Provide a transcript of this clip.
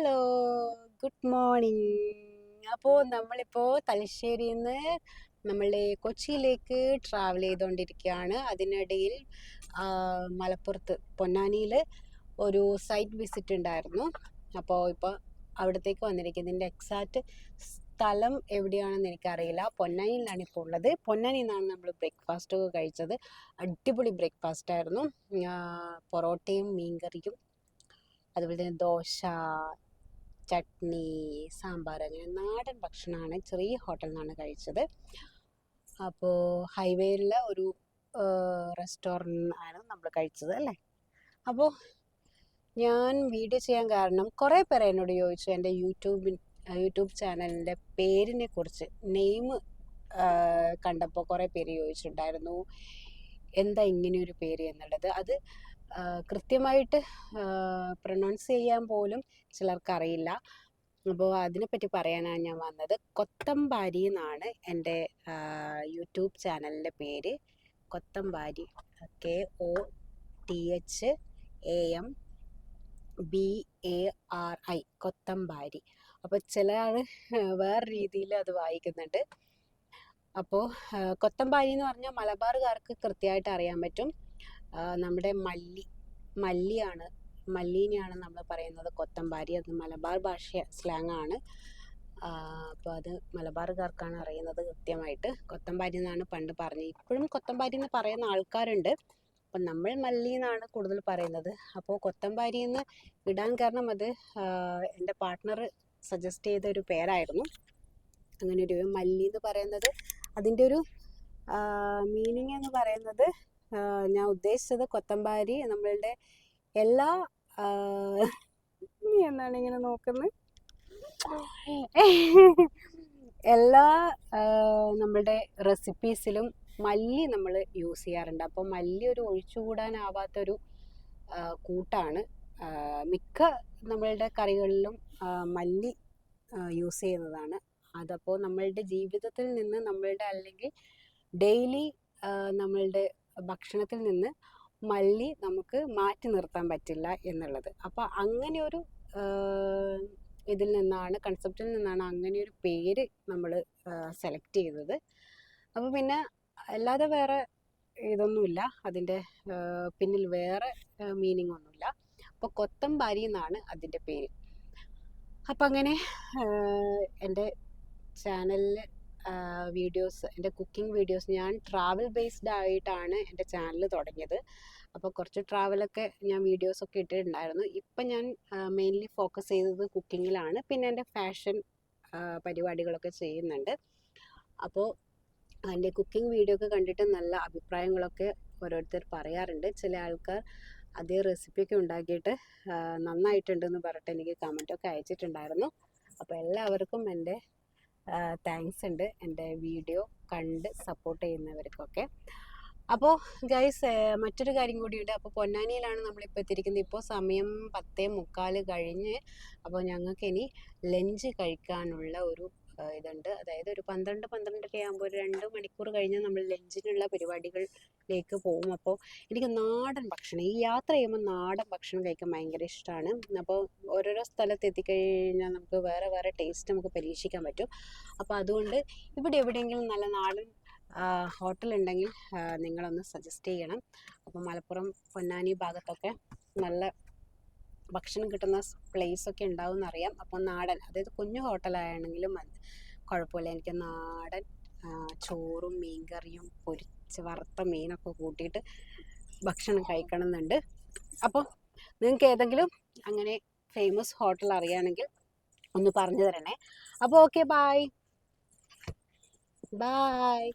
Hello good morning. അപ്പോൾ നമ്മളിപ്പോൾ തലശ്ശേരിയിൽ നിന്ന് നമ്മളുടെ കൊച്ചിയിലേക്ക് ട്രാവൽ ചെയ്തുകൊണ്ടിരിക്കുകയാണ് അതിനിടയിൽ മലപ്പുറത്ത് പൊന്നാനിയിൽ ഒരു സൈറ്റ് വിസിറ്റ് ഉണ്ടായിരുന്നു. അപ്പോൾ ഇപ്പോൾ അവിടത്തേക്ക് വന്നിരിക്കുന്നതിന്റെ എക്സാക്റ്റ് സ്ഥലം എവിടെയാണെന്ന് എനിക്കറിയില്ല. പൊന്നാനിയിലാണ് ഇപ്പോൾ ഉള്ളത്. പൊന്നാനിയിൽ നിന്നാണ് നമ്മൾ ബ്രേക്ക്ഫാസ്റ്റ് കഴിച്ചത്. അടിപൊളി ബ്രേക്ക്ഫാസ്റ്റ് ആയിരുന്നു. പൊറോട്ടയും മീൻകറിയും അതുപോലെ തന്നെ ദോശ ചട്നി സാമ്പാർ അങ്ങനെ നാടൻ ഭക്ഷണമാണ് ചെറിയ ഹോട്ടലിൽ നിന്നാണ് കഴിച്ചത്. അപ്പോൾ ഹൈവേയിലെ ഒരു റെസ്റ്റോറന്റ് ആണ് നമ്മൾ കഴിച്ചത് അല്ലേ? അപ്പോൾ ഞാൻ വീഡിയോ ചെയ്യാൻ കാരണം കുറേ പേർ എന്നോട് ചോദിച്ചു എന്റെ യൂട്യൂബിൻ യൂട്യൂബ് ചാനലിന്റെ പേരിനെ കുറിച്ച്. നെയിം കണ്ടപ്പോൾ കുറേ പേര് ചോദിച്ചിട്ടുണ്ടായിരുന്നു. എന്താ ഇങ്ങനെ ഒരു പേര് എന്നുള്ളത്? അത് കൃത്യമായിട്ട് പ്രൊനൗൺസ് ചെയ്യാൻ പോലും ചിലർക്കറിയില്ല. അപ്പോൾ അതിനെപ്പറ്റി പറയാനാണ് ഞാൻ വന്നത്. കൊത്തമ്പാരി എന്നാണ് എന്റെ യൂട്യൂബ് ചാനലിന്റെ പേര്. Kothambari K O T H A M B A R I Kothambari. അപ്പോൾ ചില ആൾ വേറെ രീതിയിൽ അത് വായിക്കുന്നുണ്ട്. അപ്പോൾ കൊത്തമ്പാരി എന്ന് പറഞ്ഞാൽ മലബാറുകാർക്ക് കൃത്യമായിട്ട് അറിയാൻ പറ്റും. നമ്മുടെ മല്ലി മല്ലിയാണ് മല്ലീനെയാണ് നമ്മൾ പറയുന്നത് കൊത്തമ്പാരി. അത് മലബാർ ഭാഷ സ്ലാങ് ആണ് അപ്പോൾ അത് മലബാറുകാർക്കാണ് അറിയുന്നത് കൃത്യമായിട്ട്. കൊത്തമ്പാരി എന്നാണ് പണ്ട് പറഞ്ഞത്. ഇപ്പോഴും കൊത്തമ്പാരി എന്ന് പറയുന്ന ആൾക്കാരുണ്ട്. അപ്പം നമ്മൾ മല്ലി എന്നാണ് കൂടുതൽ പറയുന്നത്. അപ്പോൾ കൊത്തമ്പാരി എന്ന് ഇടാൻ കാരണം അത് എന്റെ പാർട്ട്ണർ സജസ്റ്റ് ചെയ്ത ഒരു പേരായിരുന്നു. അങ്ങനെ ഒരു മല്ലി എന്ന് പറയുന്നത് അതിന്റെ ഒരു മീനിങ് എന്ന് പറയുന്നത് ഞാൻ ഉദ്ദേശിച്ചത് കൊത്തമ്പാരി നമ്മളുടെ എല്ലാ എന്നാണ് ഇങ്ങനെ നോക്കുന്നത് എല്ലാ നമ്മുടെ റെസിപ്പീസിലും മല്ലി നമ്മൾ യൂസ് ചെയ്യാറുണ്ട്. അപ്പോൾ മല്ലി ഒരു ഒഴിച്ചുകൂടാനാവാത്തൊരു കൂട്ടാണ്. മിക്ക നമ്മളുടെ കറികളിലും മല്ലി യൂസ് ചെയ്യുന്നതാണ്. അതപ്പോൾ നമ്മളുടെ ജീവിതത്തിൽ നിന്ന് നമ്മളുടെ അല്ലെങ്കിൽ ഡെയിലി നമ്മളുടെ ഭക്ഷണത്തിൽ നിന്ന് മല്ലി നമുക്ക് മാറ്റി നിർത്താൻ പറ്റില്ല എന്നുള്ളത്. അപ്പോൾ അങ്ങനെ ഒരു ഇതിൽ നിന്നാണ് കൺസെപ്റ്റിൽ നിന്നാണ് അങ്ങനെ ഒരു പേര് നമ്മൾ സെലക്ട് ചെയ്തത്. അപ്പോൾ പിന്നെ അല്ലാതെ വേറെ ഇതൊന്നുമില്ല. അതിന്റെ പിന്നിൽ വേറെ മീനിങ് ഒന്നുമില്ല. അപ്പോൾ കൊത്തമ്പാരി എന്നാണ് അതിന്റെ പേര്. അപ്പം അങ്ങനെ എന്റെ ചാനലിൽ വീഡിയോസ് എന്റെ കുക്കിംഗ് വീഡിയോസ് ഞാൻ ട്രാവൽ ബേസ്ഡ് ആയിട്ടാണ് എന്റെ ചാനൽ തുടങ്ങിയത്. അപ്പോൾ കുറച്ച് ട്രാവലൊക്കെ ഞാൻ വീഡിയോസൊക്കെ ഇട്ടിട്ടുണ്ടായിരുന്നു. ഇപ്പം ഞാൻ മെയിൻലി ഫോക്കസ് ചെയ്തത് കുക്കിങ്ങിലാണ്. പിന്നെ എന്റെ ഫാഷൻ പരിപാടികളൊക്കെ ചെയ്യുന്നുണ്ട്. അപ്പോൾ എന്റെ കുക്കിംഗ് വീഡിയോ ഒക്കെ കണ്ടിട്ട് നല്ല അഭിപ്രായങ്ങളൊക്കെ ഓരോരുത്തർ പറയാറുണ്ട്. ചില ആൾക്കാർ അതേ റെസിപ്പിയൊക്കെ ഉണ്ടാക്കിയിട്ട് നന്നായിട്ടുണ്ടെന്ന് പറഞ്ഞിട്ട് എനിക്ക് കമന്റൊക്കെ അയച്ചിട്ടുണ്ടായിരുന്നു. അപ്പോൾ എല്ലാവർക്കും എന്റെ താങ്ക്സ് ഉണ്ട് എന്റെ വീഡിയോ കണ്ട് സപ്പോർട്ട് ചെയ്യുന്നവർക്കൊക്കെ. അപ്പോൾ ഗൈസ് മറ്റൊരു കാര്യം കൂടിയുണ്ട്. അപ്പോൾ പൊന്നാനിയിലാണ് നമ്മളിപ്പോൾ എത്തിയിരിക്കുന്നത്. ഇപ്പോൾ സമയം പത്തേ മുക്കാൽ കഴിഞ്ഞ് അപ്പോൾ ഞങ്ങൾക്ക് ഇനി ലഞ്ച് കഴിക്കാനുള്ള ഒരു ഇതുണ്ട്. അതായത് ഒരു പന്ത്രണ്ട് പന്ത്രണ്ടര ആകുമ്പോൾ ഒരു രണ്ട് മണിക്കൂർ കഴിഞ്ഞ് നമ്മൾ ലഞ്ചിനുള്ള പരിപാടികളിലേക്ക് പോകും. അപ്പോൾ എനിക്ക് നാടൻ ഭക്ഷണം ഈ യാത്ര ചെയ്യുമ്പോൾ നാടൻ ഭക്ഷണം കഴിക്കാൻ ഭയങ്കര ഇഷ്ടമാണ് അപ്പോൾ ഓരോരോ സ്ഥലത്ത് എത്തിക്കഴിഞ്ഞാൽ നമുക്ക് വേറെ വേറെ ടേസ്റ്റ് നമുക്ക് പരീക്ഷിക്കാൻ പറ്റും. അപ്പോൾ അതുകൊണ്ട് ഇവിടെ എവിടെയെങ്കിലും നല്ല നാടൻ ഹോട്ടൽ ഉണ്ടെങ്കിൽ നിങ്ങളൊന്ന് സജസ്റ്റ് ചെയ്യണം. അപ്പോൾ മലപ്പുറം പൊന്നാനി ഭാഗത്തൊക്കെ നല്ല ഭക്ഷണം കിട്ടുന്ന പ്ലേസ് ഒക്കെ ഉണ്ടാവും എന്നറിയാം അപ്പോൾ നാടൻ അതായത് കുഞ്ഞു ഹോട്ടലാണെങ്കിലും കുഴപ്പമില്ല. എനിക്ക് നാടൻ ചോറും മീൻകറിയും പൊരിച്ച് വറുത്ത മീനൊക്കെ കൂട്ടിയിട്ട് ഭക്ഷണം കഴിക്കണം എന്നുണ്ട് അപ്പോൾ നിങ്ങൾക്ക് ഏതെങ്കിലും അങ്ങനെ ഫേമസ് ഹോട്ടൽ അറിയുകയാണെങ്കിൽ ഒന്ന് പറഞ്ഞു തരണേ. അപ്പോൾ ഓക്കെ ബായ് ബായ്